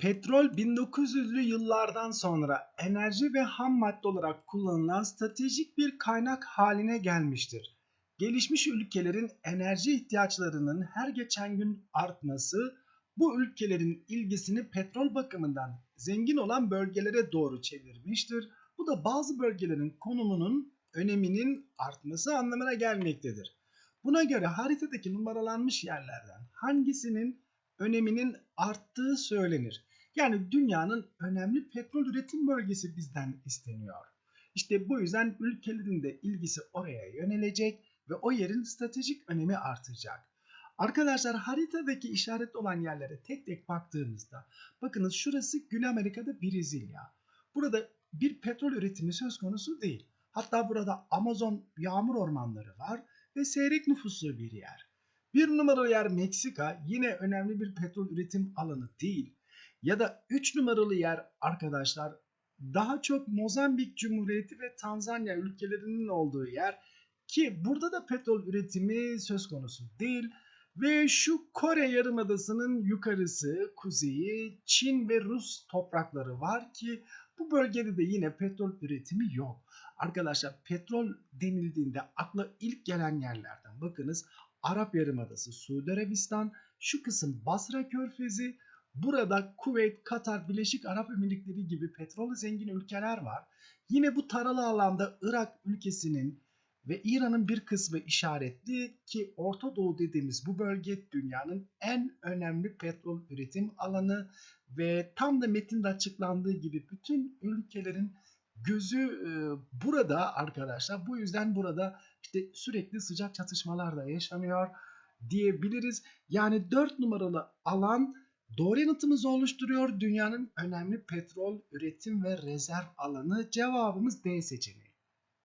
Petrol 1900'lü yıllardan sonra enerji ve ham madde olarak kullanılan stratejik bir kaynak haline gelmiştir. Gelişmiş ülkelerin enerji ihtiyaçlarının her geçen gün artması bu ülkelerin ilgisini petrol bakımından zengin olan bölgelere doğru çevirmiştir. Bu da bazı bölgelerin konumunun öneminin artması anlamına gelmektedir. Buna göre haritadaki numaralanmış yerlerden hangisinin öneminin arttığı söylenir. Yani dünyanın önemli petrol üretim bölgesi bizden isteniyor. İşte bu yüzden ülkelerin de ilgisi oraya yönelecek ve o yerin stratejik önemi artacak. Arkadaşlar haritadaki işaretli olan yerlere tek tek baktığımızda bakınız şurası Güney Amerika'da Brezilya. Burada bir petrol üretimi söz konusu değil. Hatta burada Amazon yağmur ormanları var ve seyrek nüfuslu bir yer. Bir numaralı yer Meksika yine önemli bir petrol üretim alanı değil. Ya da 3 numaralı yer arkadaşlar daha çok Mozambik Cumhuriyeti ve Tanzanya ülkelerinin olduğu yer ki burada da petrol üretimi söz konusu değil. Ve şu Kore Yarımadası'nın yukarısı, kuzeyi, Çin ve Rus toprakları var ki bu bölgede de yine petrol üretimi yok. Arkadaşlar petrol denildiğinde akla ilk gelen yerlerden bakınız Arap Yarımadası, Suudi Arabistan, şu kısım Basra Körfezi, burada Kuveyt, Katar, Birleşik Arap Emirlikleri gibi petrol zengin ülkeler var. Yine bu taralı alanda Irak ülkesinin ve İran'ın bir kısmı işaretli ki Orta Doğu dediğimiz bu bölge dünyanın en önemli petrol üretim alanı ve tam da metinde açıklandığı gibi bütün ülkelerin gözü e, burada arkadaşlar. Bu yüzden burada işte sürekli sıcak çatışmalar da yaşanıyor diyebiliriz. Yani 4 numaralı alan doğru yanıtımızı oluşturuyor. Dünyanın önemli petrol üretim ve rezerv alanı. Cevabımız D seçeneği.